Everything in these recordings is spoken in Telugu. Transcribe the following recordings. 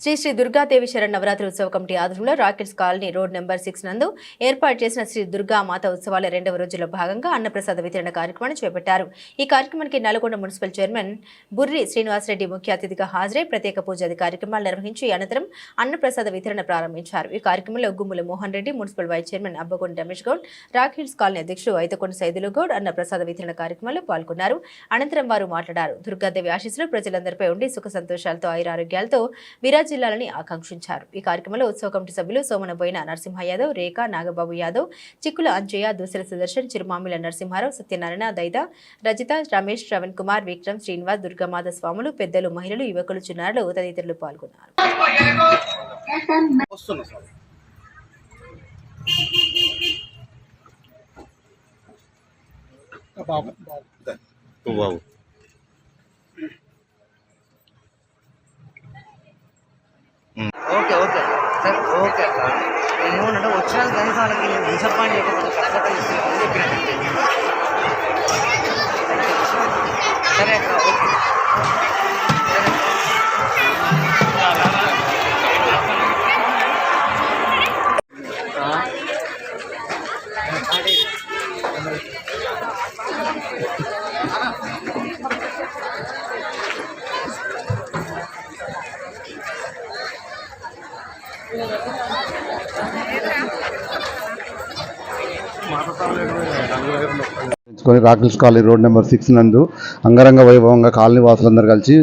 శ్రీ శ్రీ దుర్గాదేవి శరణ్ నవరాత్రి ఉత్సవ కమిటీ ఆధ్వర్యంలో Rockets colony road number six నందు ఏర్పాటు చేసిన శ్రీ దుర్గా మాత ఉత్సవాల రెండవ రోజులో భాగంగా అన్నప్రసాద వితరణ కార్యక్రమాన్ని చేపట్టారు. ఈ కార్యక్రమానికి నల్గొండ మున్సిపల్ చైర్మన్ బుర్రి శ్రీనివాసరెడ్డి ముఖ్య అతిథిగా హాజరై ప్రత్యేక పూజాది కార్యక్రమాలు నిర్వహించి అనంతరం అన్నప్రసాద వితరణ ప్రారంభించారు. ఈ కార్యక్రమంలో Gummula Mohan Reddy municipal vice chairman Abbagonda Ramesh Goud Rockets colony అధ్యక్షుడు ఐతకొండ సైదులు గౌడ్ అన్నప్రసాద వితరణ కార్యక్రమంలో పాల్గొన్నారు. అనంతరం వారు మాట్లాడారు. దుర్గాదేవి ఆశీస్సులు ప్రజలందరిపై ఉండి సుఖ సంతోషాలతో ఆయురారోగ్యాలతో విరాజిల్లాలని ఆకాంక్షించారు. ఈ కార్యక్రమంలో ఉత్సవ కమిటీ సభ్యులు సోమన బోయిన నరసింహ యాదవ్ రేఖ నాగబాబు యాదవ్ చిక్కుల అంజయ్య దూసల సుదర్శన్ చిరుమామిల నరసింహారావు సత్యనారాయణ దైద రజిత రమేష్ శ్రవణ్ కుమార్ విక్రమ్ శ్రీనివాస్ దుర్గామాత స్వాములు పెద్దలు మహిళలు యువకులు చిన్నారులు తదితరులు పాల్గొన్నారు. బాబు బాబు నువ్వు బాబు ఓకే ఓకే సార్ ఓకే అక్క నేను ఏమన్నంటే వచ్చిన కనీసం వాళ్ళకి డిసప్పాయింట్ చేయకపోతే ఇస్తాను చెప్పినట్టు Rockets colony road number six నందు అంగరంగ వైభవంగా కాలనీ వాసులందరూ కలిసి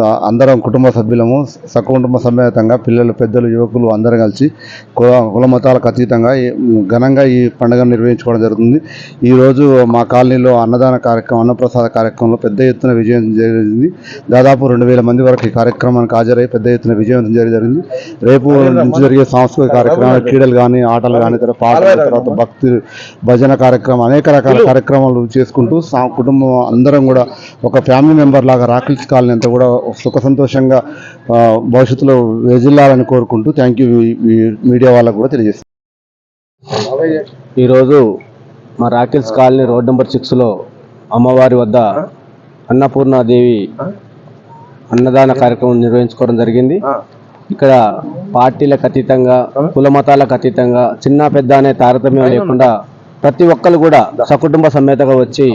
అందరం కుటుంబ సభ్యులము సకుటుంబ సమేతంగా పిల్లలు పెద్దలు యువకులు అందరం కలిసి కుల కుల మతాలకు అతీతంగా ఈ- ఘనంగా ఈ పండుగను నిర్వహించుకోవడం జరుగుతుంది. ఈరోజు మా కాలనీలో అన్నదాన కార్యక్రమం అన్నప్రసాద కార్యక్రమంలో పెద్ద ఎత్తున విజయం జరిగింది. దాదాపు రెండు వేల మంది వరకు ఈ కార్యక్రమానికి హాజరై పెద్ద ఎత్తున విజయవంతం జరిగింది. రేపు నుంచి జరిగే సాంస్కృతిక కార్యక్రమాలు క్రీడలు కానీ ఆటలు కానీ పాటల పాటలు తర్వాత భక్తి భజన కార్యక్రమం అనేక రకాల కార్యక్రమాలు చేసుకుంటూ సా- కుటుంబం అందరం కూడా ఒక ఫ్యామిలీ మెంబర్ లాగా రాకిల్స్ కాలనీ అంతా కూడా సుఖ సంతోషంగా భవిష్యత్తులో వెజిల్లాలని కోరుకుంటూ థ్యాంక్ యూ మీడియా వాళ్ళకు కూడా తెలియజేస్తాను. ఈరోజు మా రాకిల్స్ కాలనీ రోడ్ నెంబర్ సిక్స్లో అమ్మవారి వద్ద అన్నపూర్ణాదేవి అన్నదాన కార్యక్రమం నిర్వహించుకోవడం జరిగింది. ఇక్కడ పార్టీలకు అతీతంగా కుల మతాలకు అతీతంగా చిన్న పెద్ద అనే తారతమ్యం లేకుండా ప్రతి ఒక్కరు కూడా సకుటుంబ సమేతగా వచ్చి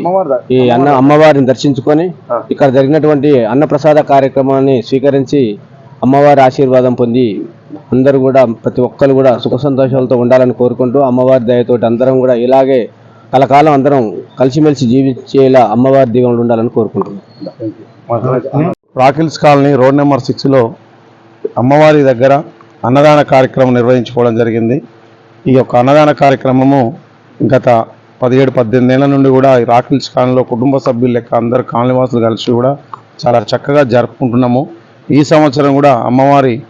ఈ అన్న అమ్మవారిని దర్శించుకొని ఇక్కడ జరిగినటువంటి అన్నప్రసాద కార్యక్రమాన్ని స్వీకరించి అమ్మవారి ఆశీర్వాదం పొంది అందరూ కూడా ప్రతి ఒక్కరు కూడా సుఖ సంతోషాలతో ఉండాలని కోరుకుంటూ అమ్మవారి దయతోటి అందరం కూడా ఇలాగే కలకాలం అందరం కలిసిమెలిసి జీవించేలా అమ్మవారి దీవెనలు ఉండాలని కోరుకుంటున్నాం. రాకిల్స్ కాలనీ రోడ్ నెంబర్ సిక్స్లో అమ్మవారి దగ్గర అన్నదాన కార్యక్రమం నిర్వహించుకోవడం జరిగింది. ఈ యొక్క అన్నదాన కార్యక్రమము గత పదిహేడు పద్దెనిమిది ఏళ్ళ నుండి కూడా ఈ రాకిల్స్ కాలనీలో కుటుంబ సభ్యులు లెక్క అందరు కాలనీవాసులు కలిసి కూడా చాలా చక్కగా జరుపుకుంటున్నాము. ఈ సంవత్సరం కూడా అమ్మవారి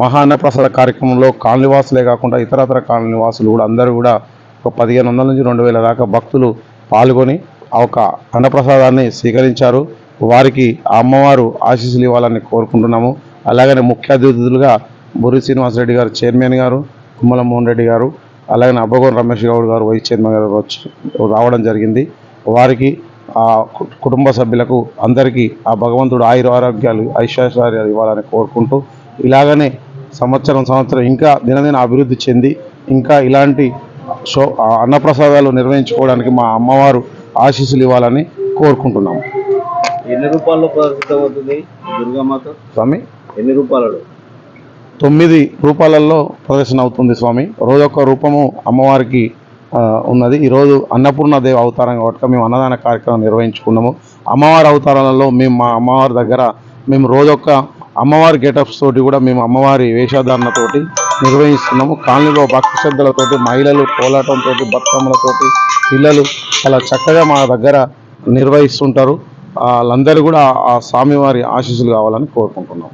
మహా అన్నప్రసాద కార్యక్రమంలో కాలనీవాసులే కాకుండా ఇతరతర కాలనీవాసులు కూడా అందరూ కూడా ఒక పదిహేను వందల నుంచి రెండు వేల దాకా భక్తులు పాల్గొని ఒక అన్నప్రసాదాన్ని స్వీకరించారు. వారికి ఆ అమ్మవారు ఆశీస్సులు ఇవ్వాలని కోరుకుంటున్నాము. అలాగనే ముఖ్య అతిథులుగా బుర్రి శ్రీనివాసరెడ్డి గారు చైర్మన్ గారు కుమ్మల మోహన్ రెడ్డి గారు అలాగే అబ్బగోన్ రమేష్ గౌడ్ గారు వైస్ చైర్మన్ గారు వచ్చి రావడం జరిగింది. వారికి ఆ కుటుంబ సభ్యులకు అందరికీ ఆ భగవంతుడు ఆయుర ఆరోగ్యాలు ఐశ్వర్యాలు ఇవ్వాలని కోరుకుంటూ ఇలాగనే సంవత్సరం సంవత్సరం ఇంకా దినదిన అభివృద్ధి చెంది ఇంకా ఇలాంటి షో అన్నప్రసాదాలు నిర్వహించుకోవడానికి మా అమ్మవారు ఆశీస్సులు ఇవ్వాలని కోరుకుంటున్నాము. ఎన్ని రూపాయల్లో ప్రసిద్ధం అవుతుంది దుర్గామాత స్వామి? ఎన్ని రూపాయలలో తొమ్మిది రూపాలలో ప్రదర్శన అవుతుంది స్వామి. రోజొక్క రూపము అమ్మవారికి ఉన్నది. ఈరోజు అన్నపూర్ణదేవి అవతారం కాబట్టి మేము అన్నదాన కార్యక్రమం నిర్వహించుకున్నాము. అమ్మవారి అవతారాలలో మేము మా అమ్మవారి దగ్గర మేము రోజొక్క అమ్మవారి గెటప్స్ తోటి కూడా మేము అమ్మవారి వేషధారణతోటి నిర్వహిస్తున్నాము. కాలనీలో భక్తి శ్రద్ధలతోటి మహిళలు కోలాటంతో బతుకమ్మలతోటి పిల్లలు చాలా చక్కగా మా దగ్గర నిర్వహిస్తుంటారు. వాళ్ళందరూ కూడా ఆ స్వామివారి ఆశీస్సులు కావాలని కోరుకుంటున్నాం